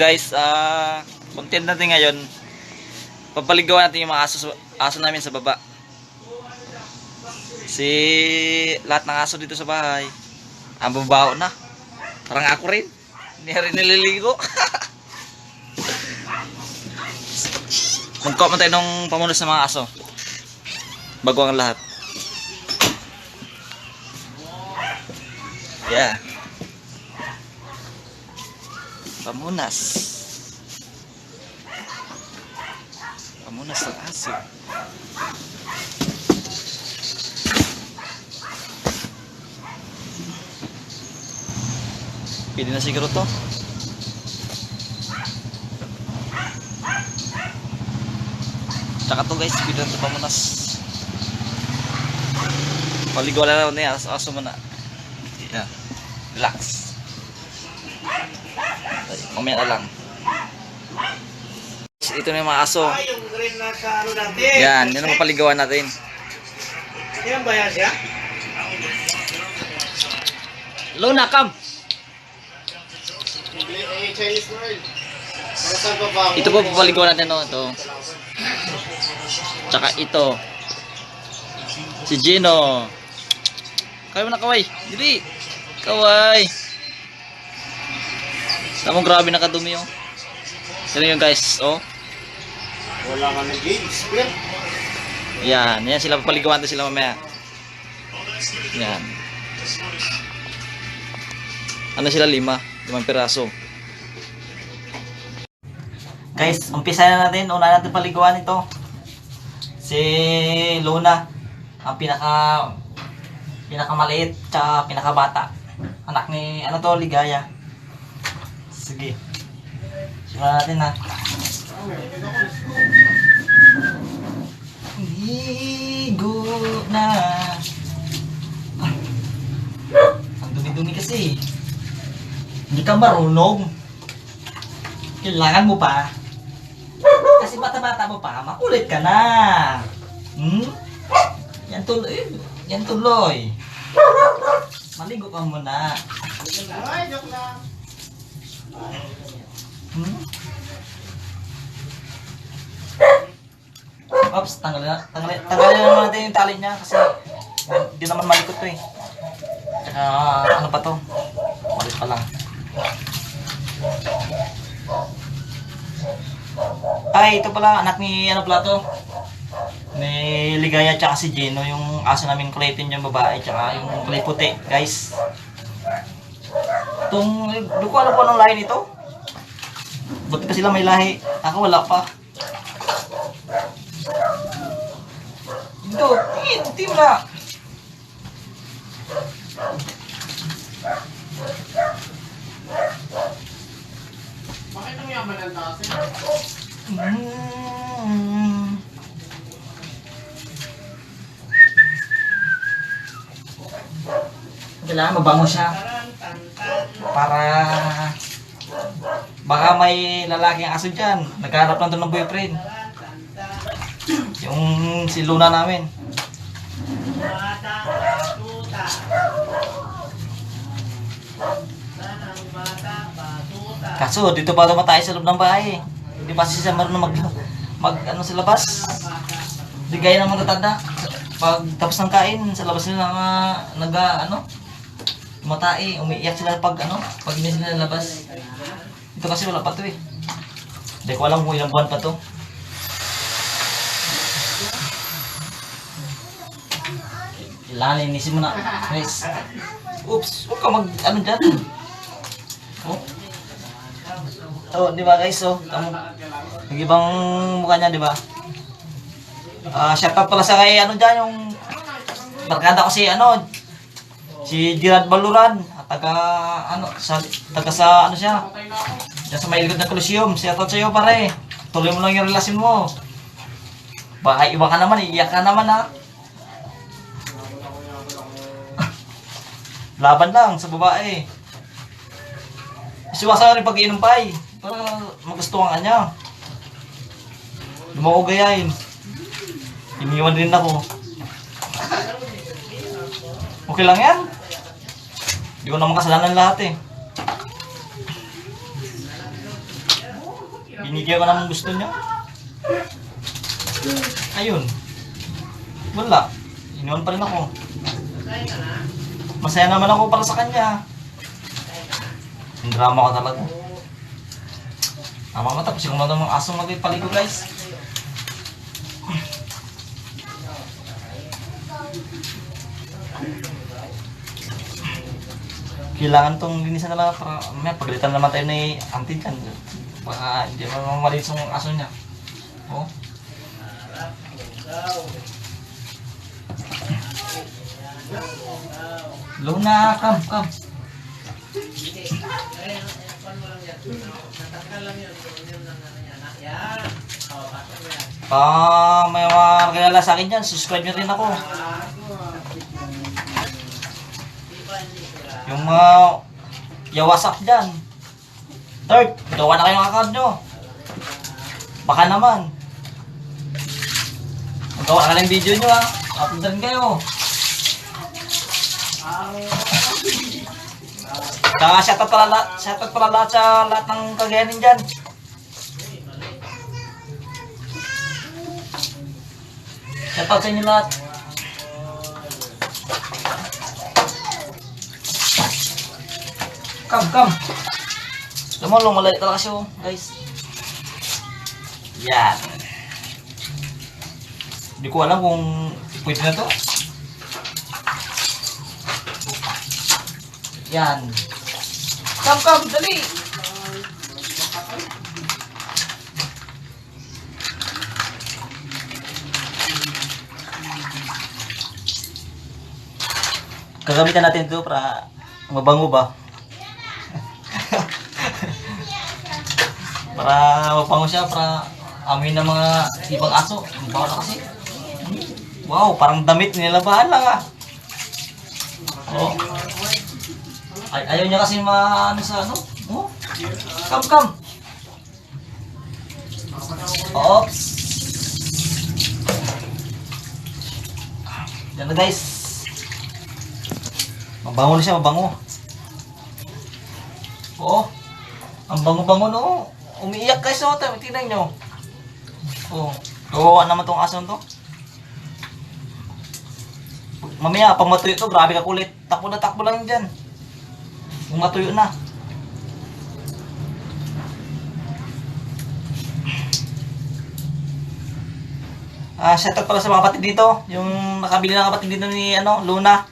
Guys, ah content natin ngayon. Papaligawan natin yung mga aso, aso namin sa baba. Si lahat ng aso dito sa bahay. Ang babaho na. Parang ako rin. Hindi rin nililigo. Mag-comment tayo ng pamunos ng mga aso. Bago ang lahat. Yeah. Pamunas. Pamunas ng aso. Pili na siguro to. Tsaka to guys, pili na to pamunas. Paligaw na lang niya, aso, aso muna. Yeah. Relax. Mamaya na lang. Ito na yung mga aso. Ah, yung green na sa ano. Yan, yan ang mapaligawan natin. Yan ba yan siya? Luna, come! Ito po papaligawan natin, no? Ito. Tsaka ito. Si Gino. Kaway mo na, kaway. Dili. Kaway. Tamong grabe nakadumi, oh. Yan yung guys, oh. Wala ka ng games. Pero, Yan, yan sila papaligawan sila mamaya. Yan. Ano sila lima? Limang piraso. Guys, umpisa na natin. Una natin paliguan ito. Si Luna. Ang pinaka pinakamaliit tsaka pinakabata. Anak ni ano to, Ligaya. Sige. Simulan natin ha. Ligo na. Ang dumi-dumi kasi. Hindi ka marunong. Kailangan mo pa. Kasi bata-bata mo pa, makulit ka na. Hmm? Yan tuloy. Yan tuloy. Maligo ka muna. ay, joke lang. Hmm? Ops, tanggalin na. Tanggalin, tanggalin na naman natin yung tali niya kasi hindi naman malikot to eh. Tsaka ano pa to? Malit pa lang. Ay, ito pala, anak ni ano pala to? Ni Ligaya tsaka si Gino, yung aso namin itim yung babae tsaka yung kulay puti, guys. Itong, di ko alam po anong lahi nito. Buti pa sila may lahi. Ako wala pa. Ito, tingin, tingin na. Bakit ang yaman ng taas eh? Mm. Kailangan mabango siya para baka may lalaking aso dyan. Nagkaharap lang doon ng boyfriend. Yung si Luna namin. Kaso dito pa tumatay sa loob ng bahay. Hindi pa siya marunong mag, mag ano sa labas. Hindi gaya ng mga tatanda. Pag tapos ng kain, sa labas nila nga nag ano, tumatay. Umiiyak sila pag ano, pag hindi sila labas. Ito kasi wala pa to eh. Hindi ko alam kung ilang buwan pa to. Kailangan linisin mo na. Guys. Oops, huwag ka mag ano dyan. Oh. Oh, di ba guys, oh. Tamo. Nag-ibang mukha niya, di ba? Ah, shout out pala sa kay ano diyan yung barkada ko si ano si Gerard Baluran taga ano sa taga sa ano siya diyan sa may likod ng Coliseum shout out sa iyo pare tuloy mo lang yung relasyon mo baka iba ka naman iiyak ka naman ha laban lang sa babae Siwasa rin pag-inom pa eh. Magustuhan ka niya. Gayahin. Iniwan din ako. Okay lang yan. Hindi ko naman kasalanan lahat eh. Binigyan ko naman gusto niya. Ayun. Wala. Iniwan pa rin ako. Masaya naman ako para sa kanya. Ang drama ko talaga. Tama tapos yung mga ng asong magpaligo guys. Kailangan tong linisan na lang para may pagalitan naman tayo ni auntie dyan. Baka hindi mo malinis yung aso niya. Oh. Luna, come, come. Ah, may mga kilala sa akin dyan. Subscribe nyo rin ako. Yung mga yawasak dyan. Third, gawa na kayo ng account nyo. Baka naman. Magawa ka ng video nyo ha. Uploadan kayo. Saka shoutout pala, la- shoutout pala lahat sa lahat ng kagayanin dyan. Shoutout sa inyo lahat. Come, come. Lumulong, malay talaga siya, oh, guys. Yan. Hindi ko alam kung pwede na to. Yan. Come, come, dali. Gagamitan natin ito para mabango ba? Para mabango siya, para amoy ng mga ibang aso. Ang kasi. Wow, parang damit nilabahan lang ah. Oh. Ay, ayaw niya kasi ma ano sa ano? Oh. Come, come. Oops. Yan na guys. Mabango na siya, mabango. Oo. Ang bango-bango no. Umiiyak guys, oh. Tingnan nyo. Oo. Kawawa naman tong aso to. Mamaya, pag matuyo to, grabe ka kulit. Takbo na takbo lang dyan. Kung matuyo na. Ah, shoutout pala sa mga kapatid dito. Yung nakabili ng kapatid dito ni ano, Luna.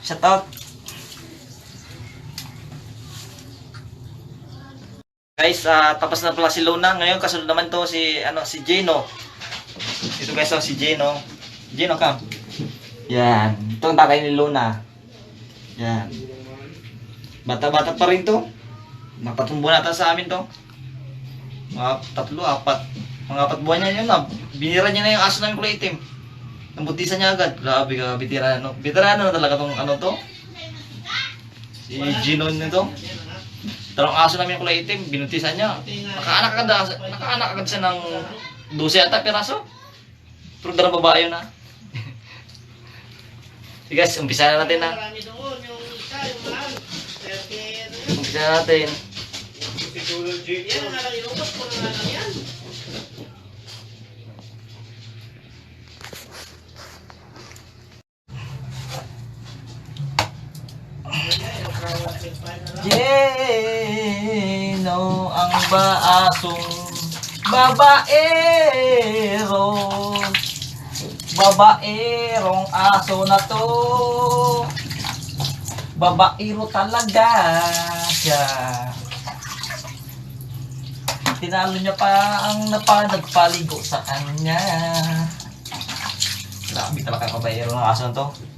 Shoutout. Guys, ah, tapos na pala si Luna. Ngayon kasunod naman to si ano si Jeno. Ito guys, oh, si Jeno. Jeno, come. Yan. Ito ang tatay ni Luna. Yan. Bata-bata pa rin to. Napatumbo na to sa amin to. Mga tatlo, apat. Mga apat buwan niya yun. Binira niya na yung aso namin kulay itim. Nambutisan niya agad. Grabe ka, bitirano. Bitirano na talaga tong ano to. Si Gino nito. Talong aso namin yung kulay itim, binutisan niya. Nakaanak agad, nakaanak agad siya ng 12 ata piraso. Pero darang babae yun ah. Sige guys, umpisa na natin. Pero, Umpisa na natin. yan ang nalang inubos ko na lang yan. Gino ang baasong babaero. Babaerong aso na to. Babaero talaga siya. Tinalo niya pa ang napa nagpaligo sa kanya. Grabe talaga babaero ng aso na to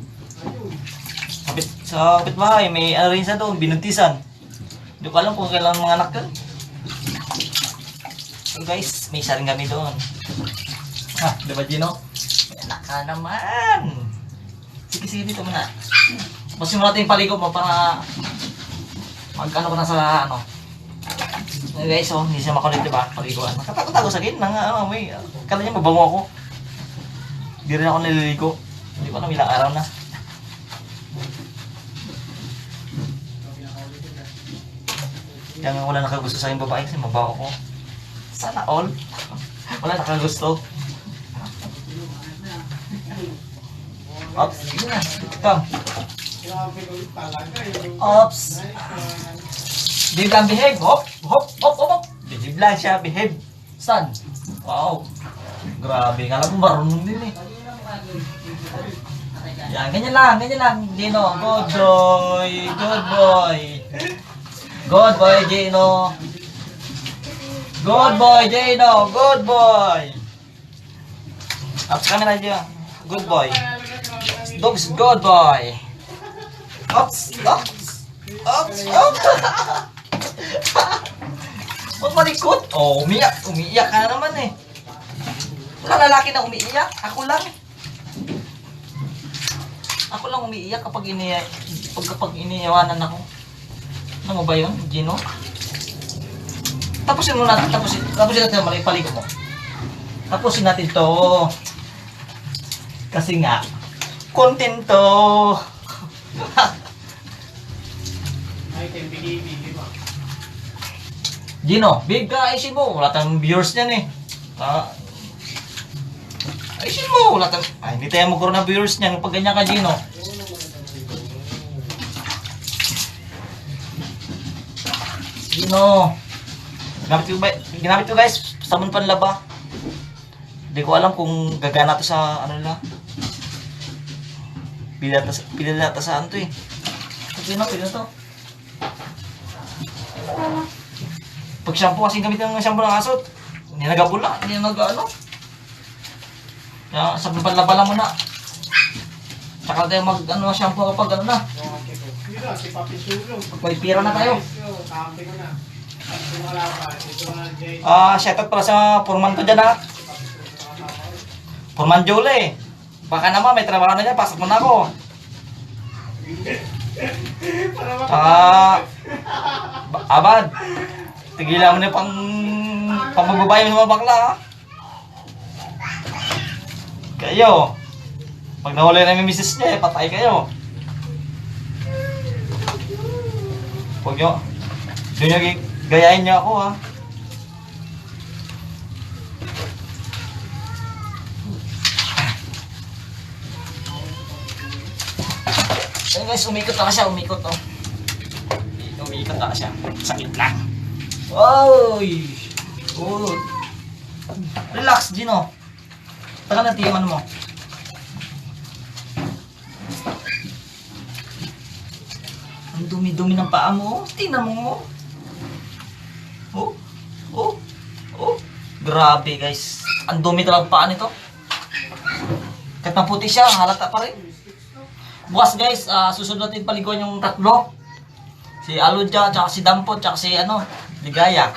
Kapit, sa kapitbahay, may ano rin sa doon, binuntisan. Hindi ko alam kung kailan mga anak yun. So guys, may isa rin kami doon. Ha, di ba Gino? May anak ka naman. Sige, sige dito muna. Tapos mo natin yung paligo mo para mag-ano ko na sa ano. Eh, guys, oh, hindi siya makulit, di ba? Paliguan. Nakatago-tago sa gitna nga, ano, may, kala niya mabango ako. Hindi rin ako naliligo. Hindi ko alam ilang araw na. Kaya nga wala nakagusto sa aking babae kasi mabaho ko. Sana all. Wala nakagusto. Ops, yun na. Yung... Ops. Behave lang, behave. Hop, hop, hop, hop, hop. Behave lang siya, behave. Son. Wow. Grabe, kala ko marunong din eh. Yan, ganyan lang, ganyan lang. Gino, good boy, good boy. Good boy, Gino. Good boy, Gino, good boy. Up sa camera dyan. Good boy. Dogs, good boy. Ops, ops, ops, ops. Huwag malikot. Oh, umiyak. Umiiyak ka na naman eh. Wala lalaki na umiiyak. Ako lang. Ako lang umiiyak kapag ini pag kapag iniiwanan ako. Ano ba yun, Gino? Tapusin mo natin, tapusin, tapusin natin mali paliko mo. Tapusin natin to. Kasi nga, content to. Gino, big ka, ayusin mo. Wala tayong viewers niyan eh. Ah, ayusin mo. Wala tayong... Ay, hindi tayo magkaroon ng viewers niyan pag ganyan ka, Gino. Gino. Ginamit ko, ginamit ko guys, sabon panlaba. Hindi ko alam kung gagana to sa ano nila. Pila ta, pila na ta sa ano to eh. Gino, pila to. Pag shampoo kasi gamit ng shampoo ng asot, hindi nagabula, hindi nag ano. Kaya sa panlaba lang muna. Tsaka tayo mag ano shampoo kapag ano na. Si Papi Sulo. May pira na tayo. Kampi ko na. Ah, shoutout pala sa Foreman ko dyan ha. Foreman Jole. Baka naman may trabaho na dyan, pasok mo na ako. Ba- abad. Tigilan mo na pang, magbabayo sa mga bakla ha. Kayo. Pag nahuli na yung misis niya, eh, patay kayo. Huwag nyo, doon nyo gayahin niyo ako ha. Ayun guys, umikot na siya, umikot oh. Umikot na siya. Sakit lang. Oy! Good. Relax, Gino. Tagal na tiyaman mo. Dumi-dumi ng paa mo. Tingnan mo. Oh. Oh. Oh. Grabe guys. Ang dumi talaga paa nito. Kahit maputi siya, halata pa rin. Bukas guys, ah, susunod natin paliguan yung tatlo. Si Aludja, tsaka si Dampot, tsaka si ano, Ligaya.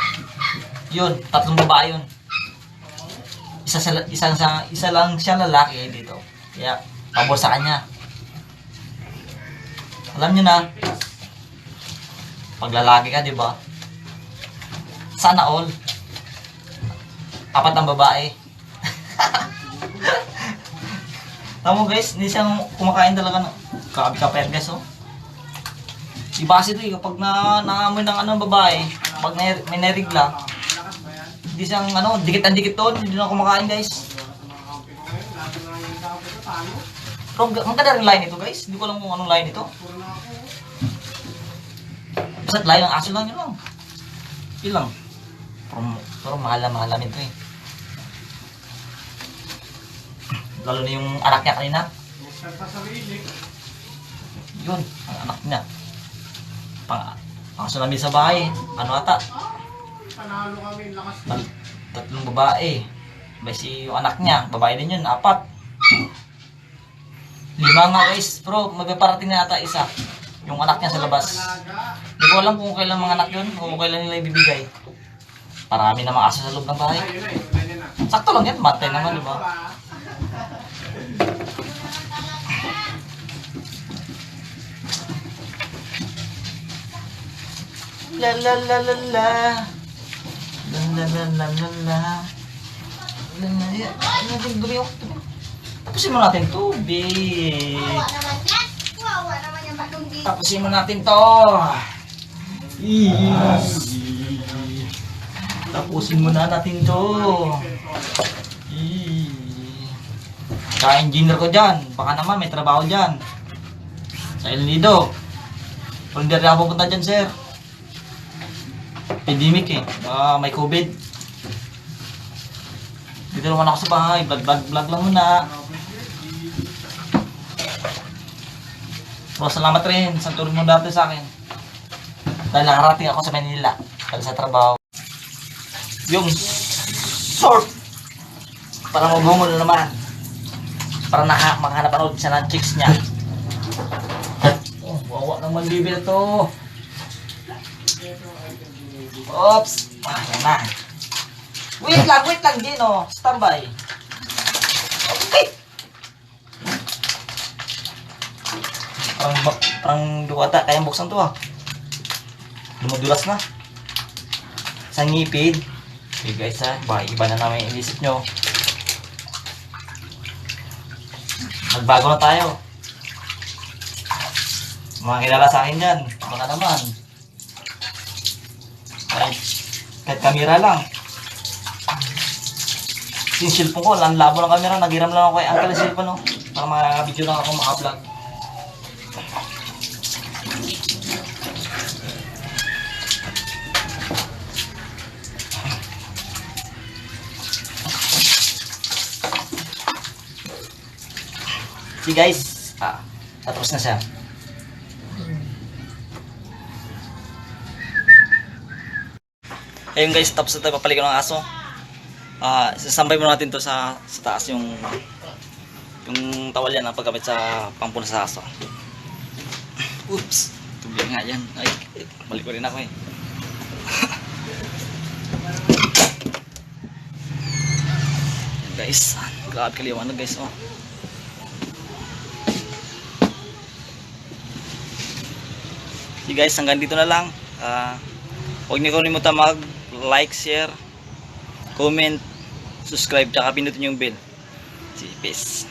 Yun, tatlong babae yun. Isa, sa, isa, sa, isa lang siya lalaki dito. Kaya, pabor sa kanya. Alam niyo na, pag lalaki ka, di ba? Sana all. Apat ang babae. Tama guys, hindi siyang kumakain talaga ng grabe ka per guys oh. Iba kasi ito eh, kapag na naamoy ng ano babae, pag na, may narigla, hindi siyang ano, dikit ang dikit doon, hindi na kumakain guys. Pero maganda rin line ito guys, hindi ko alam kung anong line ito. Basta line ng aso lang yun lang. Yun lang. Pero, pero mahal na mahal namin ito eh. Lalo na yung anak niya kanina. Pa. Yun, ang anak niya. Pang, ang namin sa bahay. Ano ata? Panalo kami, lakas tatlong babae. May si yung anak niya. Babae din yun, apat. Lima nga guys, bro. Magpaparating na ata isa. Yung anak niya sa labas. Hindi ko alam kung kailan mga anak yun, kung kailan nila ibibigay. Parami na mga aso sa loob ng bahay. Sakto lang yan, matay naman, di ba? La la la la la. La la la la la la. La la la. Oh? Dumi. Tapusin mo natin tubig. Wawa naman yan. Wawa naman yan batong dito. Tapusin mo natin to. Tapusin muna natin to. Eee. Ka-engineer ko dyan. Baka naman may trabaho dyan. Sa El Nido. Kung hindi ako pupunta dyan, sir. Pandemic eh. Baka may COVID. Dito naman ako sa bahay. Vlog, vlog, vlog lang muna. So, salamat rin sa tulong mo dati sa akin. Dahil nakarating ako sa Manila. Dahil sa trabaho. Yung short. Para mabungol na naman. Para naka, makahanap siya ng chicks niya. Oh, wawa naman bibili to. Oops. Ah, yan na. Wait lang, wait lang, Gino. Standby. Parang, parang duwata, kayang buksan to ah. Lumudulas na. Sa ngipin. Okay guys ha, baka iba na namin inisip nyo. Magbago na tayo. Mga kilala sa akin dyan, baka naman. Kahit, kahit kamera lang. Yung cellphone ko, ang labo ng camera, nagiram lang ako kay Uncle yung cellphone, no? Para mga-video lang ako maka-vlog. See guys, ah, tapos na siya. Ayun guys, tapos na tayo papalik ng aso. Ah, sasambay mo natin to sa, sa taas yung yung tawal yan ang paggamit sa pampuna sa aso. Oops, tubig nga yan. Ay, balik ko rin ako eh. Guys, grabe kaliwanag guys oh. So guys, hanggang dito na lang. Ah, huwag niyo kalimutan mag-like, share, comment, subscribe, tsaka pinutin yung bell. See, peace.